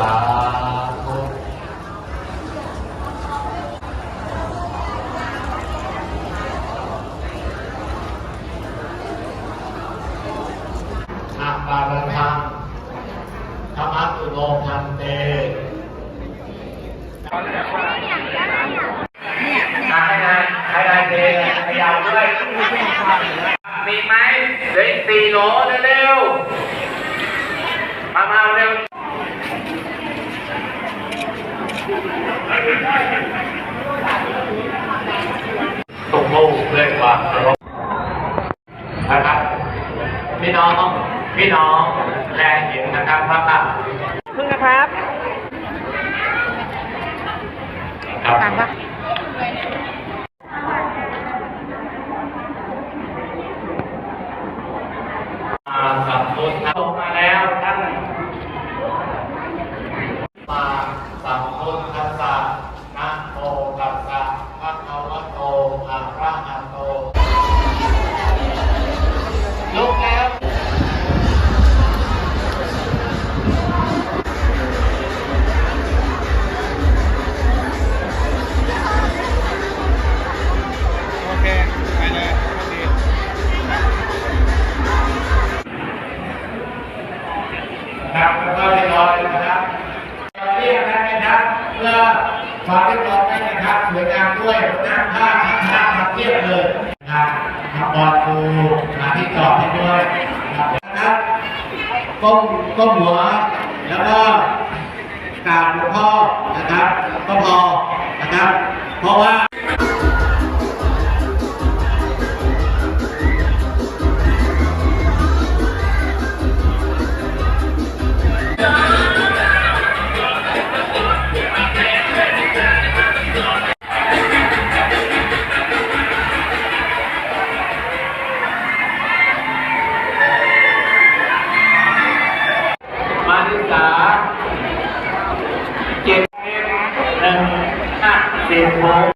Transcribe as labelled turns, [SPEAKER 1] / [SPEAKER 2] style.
[SPEAKER 1] อาปารังธรรมะตุโพันเตห้ได้ให้ได้เดพยาวด้วยมีไหมเด็กสี่โหลเร็วๆมามาเร็ว ตกลูกด้วยความเคารพนะครับ พี่น้อง พี่น้องแลเห็นนะครับว่า
[SPEAKER 2] พึ่งนะครับ
[SPEAKER 1] ครับ
[SPEAKER 2] ตามปะ
[SPEAKER 1] นะครับแล้วก็เรียบร้อยนะครับเรียกนะครับเพื่อความเรียบร้อยนะครับสวยงามด้วยน้ำผ้าน้ำมาเทียบเลยนะครับทำบอลปูหาที่จอดให้ด้วยนะครับก้มก้มหัวแล้วก็กราบหลวงพ่อนะครับก็พอนะครับ เพราะว่า Stand by.